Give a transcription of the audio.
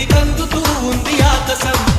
చేతికందుతూ ఉంది ఆకాశం